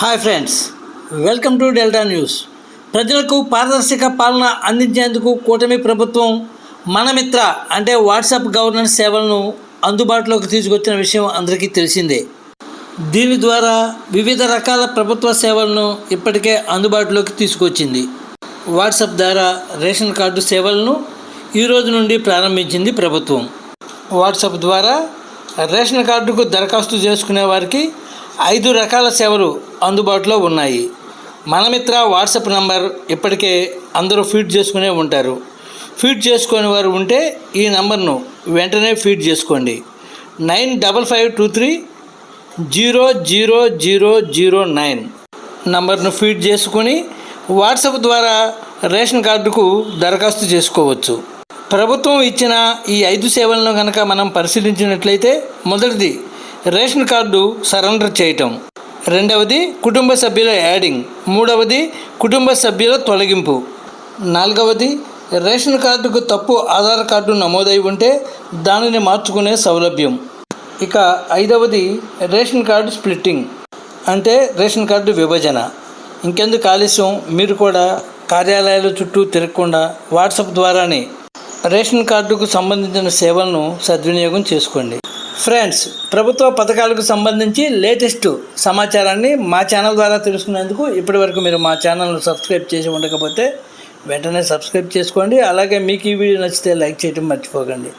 Hi friends welcome to delta news. ప్రజలకు పారదర్శక పాలన అందించేందుకు కూటమి ప్రభుత్వం మనమిత్ర అంటే వాట్సాప్ గవర్నెన్స్ సేవలను అందుబాటులోకి తీసుకొచ్చిన విషయం అందరికీ తెలిసిందే. దీని ద్వారా వివిధ రకాల ప్రభుత్వ సేవలను ఇప్పటికే అందుబాటులోకి తీసుకొచ్చింది. వాట్సాప్ ద్వారా రేషన్ కార్డు సేవలను ఈ రోజు నుండి ప్రారంభించింది ప్రభుత్వం. వాట్సాప్ ద్వారా రేషన్ కార్డుకు దరఖాస్తు చేసుకునే వారికి ఐదు రకాల సేవలు అందుబాటులో ఉన్నాయి. మనమిత్ర వాట్సాప్ నంబర్ ఇప్పటికే అందరూ ఫీడ్ చేసుకునే ఉంటారు. ఫీడ్ చేసుకునే వారు ఉంటే ఈ నంబర్ను వెంటనే ఫీడ్ చేసుకోండి. Nine double five two three zero zero zero zero nine నంబర్ను ఫీడ్ చేసుకొని వాట్సాప్ ద్వారా రేషన్ కార్డుకు దరఖాస్తు చేసుకోవచ్చు. ప్రభుత్వం ఇచ్చిన ఈ ఐదు సేవలను కనుక మనం పరిశీలించినట్లయితే మొదటిది రేషన్ కార్డు సరెండర్ చేయటం. రెండవది కుటుంబ సభ్యుల యాడింగ్. మూడవది కుటుంబ సభ్యుల తొలగింపు. నాలుగవది రేషన్ కార్డుకు తప్పు ఆధార్ కార్డు నమోదై ఉంటే దానిని మార్చుకునే సౌలభ్యం. ఇక ఐదవది రేషన్ కార్డు స్ప్లిట్టింగ్. అంటే రేషన్ కార్డు విభజన. ఇంకెందుకు ఆలస్యం? మీరు కూడా కార్యాలయాల చుట్టూ తిరగకుండా వాట్సాప్ ద్వారానే రేషన్ కార్డుకు సంబంధించిన సేవలను సద్వినియోగం చేసుకోండి. ఫ్రెండ్స్ ప్రభుత్వ పథకాలకు సంబంధించి లేటెస్ట్ సమాచారాన్ని మా ఛానల్ ద్వారా తెలుసుకునేందుకు ఇప్పటివరకు మీరు మా ఛానల్ను సబ్స్క్రైబ్ చేసి ఉండకపోతే వెంటనే సబ్స్క్రైబ్ చేసుకోండి. అలాగే మీకు ఈ వీడియో నచ్చితే లైక్ చేయడం మర్చిపోకండి.